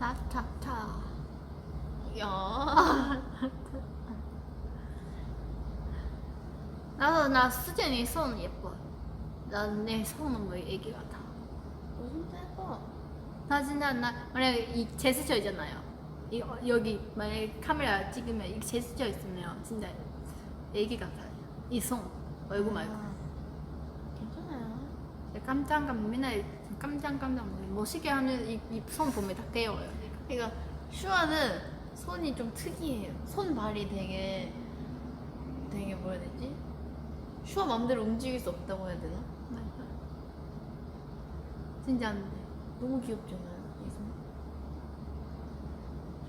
타타타. 야. 나도 나 수진이 손 예뻐. 나 내 손은 뭐 애기 같아. 너 진짜 예뻐. 나 진짜 나 만약에 이 제스처 있잖아요. 이 어, 여기 만약에 카메라 찍으면 이 제스처 있으면 진짜 애기 같아요. 이손 얼굴 말고. 아, 괜찮아요. 깜짝 깜짝 맨날 깜짝 깜짝 멋있게 하는 이손 보면 다 깨워요. 그러니까 슈아는 손이 좀 특이해요. 손발이 되게 되게 뭐라 해야 되지? 슈아 마음대로 움직일 수 없다고 해야 되나? 진짜 안 돼. 너무 귀엽잖아요.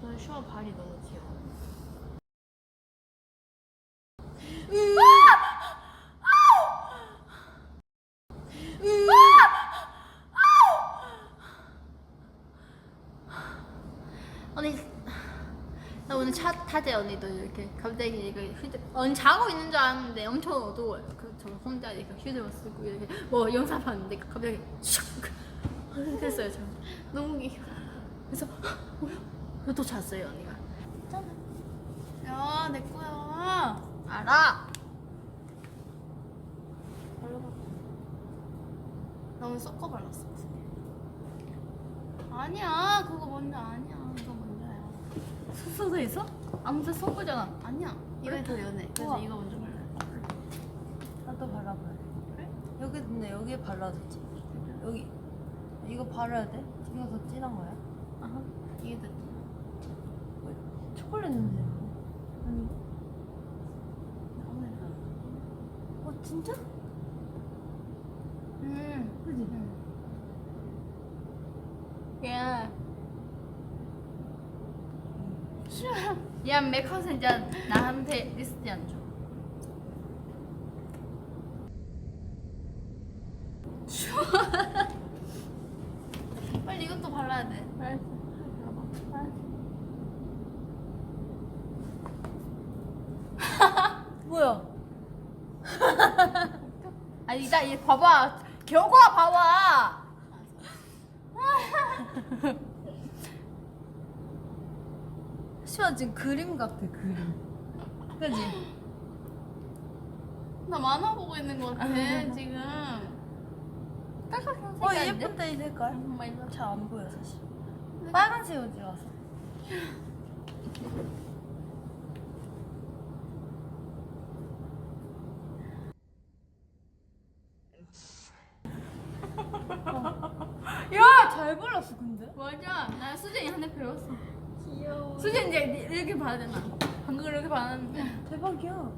저는 슈아 발이 너무 귀여워. 언니 나 오늘 차 타재 언니도 이렇게 갑자기 이거 휴대 언니 자고 있는 줄 알았는데 엄청 어두워요. 그저 혼자 이렇게 휴대폰 쓰고 이렇게 뭐 영상 봤는데 갑자기 슉 됐어요 저. 너무 귀여워. 그래서 헉, 뭐야? 그래서 또 잤어요 언니가. 야, 내 거야. 알아. 발라봐. 나 오늘 섞어 발랐어. 아니야, 그거 먼저 아니야. 그거 먼저야. 숙소에서 아무튼 섞어잖아. 아니야. 이거 더 연해. 그래서 우와. 이거 먼저 발라. 나도 발라봐요. 그래? 여기 근데 여기에 발라도 되지? 여기 이거 바르야 돼? 이거 더 진한 거야? 아하. 이게 더 진해. 초콜릿 냄새. 아니. 오늘 어 진짜? 음. 그지? 야. 야, 메이크업 진짜 나한테 리스트 안 줘. 빨리 이것도 발라야 돼. 뭐야? 아니, 나얘 봐봐. 결과 봐봐. 시원 지금 그림 같아 그림. 그지? 나 만화 보고 있는 것 같아, 지금. 딱딱한 어 색깔인데? 예쁜데 이 색깔? 정말 이거. 잘 안 보여 사실. 빨간색 가서? 야, 잘 발랐어 근데. 맞아. 나 수진이 한테 배웠어. 귀여워. 수진 이제 이렇게 봐야 되나? 방금 이렇게 봤는데. 대박이야.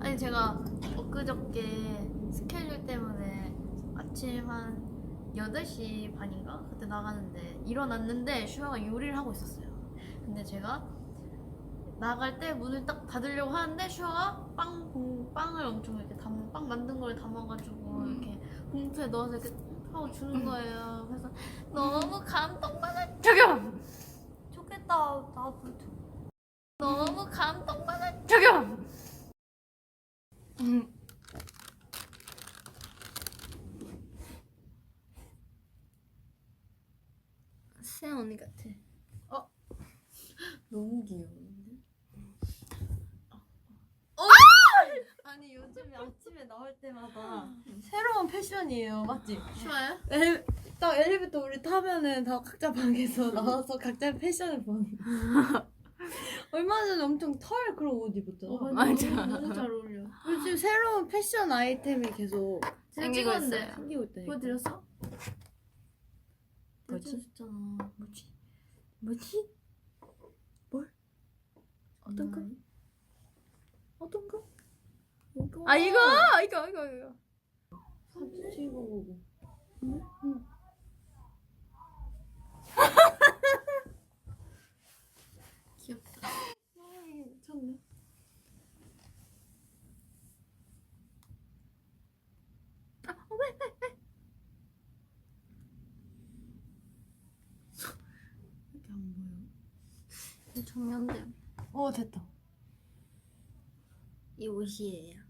아니 제가 엊그저께 스케줄 때문에 아침 한 8시 반인가? 그때 나가는데 일어났는데 슈아가 요리를 하고 있었어요 근데 제가 나갈 때 문을 딱 닫으려고 하는데 슈아가 빵, 공- 빵을 엄청 이렇게 담, 빵 만든 걸 담아가지고 이렇게 봉투에 넣어서 이렇게 하고 주는 거예요 그래서 너무 감동받았 저기요. 좋겠다. 나도 좀. 너무 감동받았 저기요. 음. 언니 같아. 너무 귀여운데? 아니 요즘에 아침에 나올 때마다 새로운 패션이에요, 맞지? 슈아야? 엘리, 딱 엘리베이터 우리 타면은 다 각자 방에서 나와서 각자 패션을 보는. 얼마 전에 엄청 털 그런 옷 입었잖아. 어, 맞아. 너무, 잘 어울려 요즘 새로운 패션 아이템이 계속 생기고 있어요. 생기고 있다니까. 보여드렸어? 뭐지? 뭐지? 뭐지? 뭘? 어떤 거? 어떤 거? 이거. 아 이거 이거 이거 이거. 사진 찍어보고. 귀엽다 아, 미쳤네. 이렇게 안 보여 정면대. 어 됐다. 이 옷이에요.